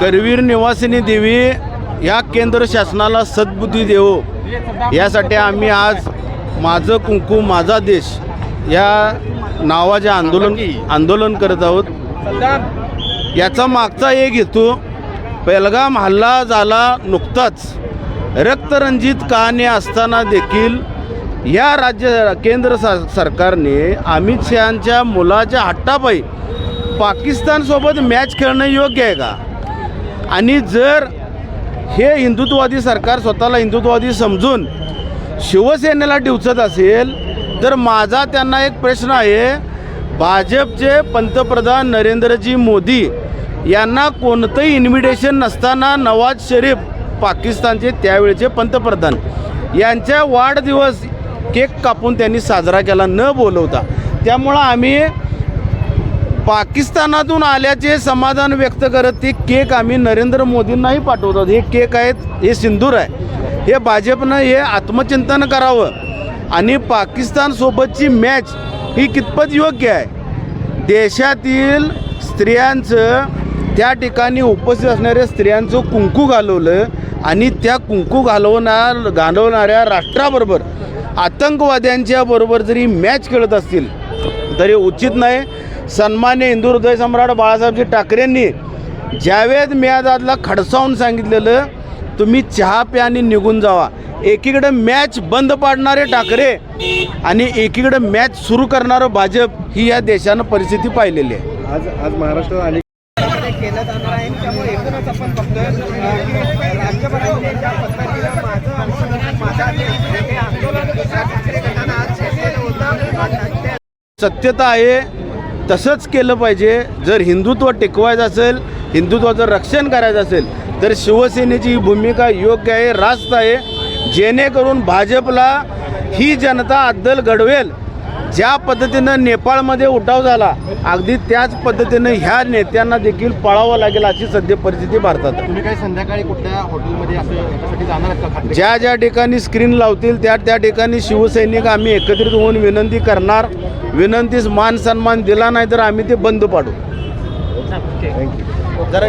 करवीर निवासिनी देवी या केंद्र शासनाला सद्बुद्धी देवो. यासाठी आम्ही आज माझं कुंकू माझा देश या नावाचे आंदोलन आंदोलन करत आहोत. याचा मागचा एक हेतू पेलगाम हल्ला झाला नुकताच. रक्तरंजित कहाणी असताना देखील या राज्य केंद्र सा सरकारने अमित शहाच्या मुलाच्या हट्टापायी पाकिस्तानसोबत मॅच खेळणं योग्य आहे का? आणि जर हे हिंदुत्ववादी सरकार स्वतःला हिंदुत्ववादी समजून शिवसेनेला डिवचत असेल तर माझा त्यांना एक प्रश्न आहे. भाजपचे पंतप्रधान नरेंद्रजी मोदी यांना कोणतंही इन्व्हिटेशन नसताना नवाज शरीफ पाकिस्तानचे त्यावेळचे पंतप्रधान यांच्या वाढदिवस केक कापून त्यांनी साजरा केला न बोलवता. त्यामुळं आम्ही पाकिस्तानातून आल्याचे समाधान व्यक्त करत ते केक आम्ही नरेंद्र मोदींनाही पाठवतात हे केक आहेत हे सिंदूर आहे. हे भाजपनं हे आत्मचिंतन करावं. आणि पाकिस्तानसोबतची मॅच ही कितपत योग्य आहे? देशातील स्त्रियांचं त्या ठिकाणी उपस्थित असणाऱ्या स्त्रियांचं कुंकू घालवलं आणि त्या कुंकू घालवणार घालवणाऱ्या राष्ट्राबरोबर आतंकवाद्यांच्या बरोबर जरी मॅच खेळत असतील तरी उचित नाही. सन्मान्य हिंदू हृदय सम्राट बाळासाहेबजी ठाकरेंनी जावेद मियादादला खडसावून सांगितलेलं तुम्ही चहा प्या आणि निघून जावा. एकीकडे मॅच बंद पाडणारे ठाकरे आणि एकीकडे मॅच सुरू करणारं भाजप ही या देशानं परिस्थिती पाहिलेली आहे. आज आज महाराष्ट्रात अनेक केलं जाणार आहे त्यामुळे एकूणच आपण बघतोय अं, की राज्यभरातले ज्या पद्धतीनं माझं आंदोलन माझा देश हे आंदोलन दुसऱ्या ठाकरे गटानं आज छेडलेलं होतं ते सत्यता आहे तसंच केलं पाहिजे. जर हिंदुत्व टिकवायचं असेल हिंदुत्वाचं रक्षण करायचं असेल तर शिवसेनेची ही भूमिका योग्य आहे रास्त आहे. जेणेकरून भाजपला ही जनता अद्दल घडवेल. ज्या पद्धतीनं नेपाळमध्ये उठाव झाला अगदी त्याच पद्धतीनं ह्या नेत्यांना देखील पळावं लागेल अशी सध्या परिस्थिती भारतात. तुम्ही काही संध्याकाळी कुठल्या हॉटेलमध्ये असं जाणार ज्या ज्या ठिकाणी स्क्रीन लावतील त्या त्या ठिकाणी शिवसैनिक आम्ही एकत्रित होऊन विनंती करणार. विनंतीस मान सन्मान दिला नाही तर आम्ही ते बंद पाडू. जरा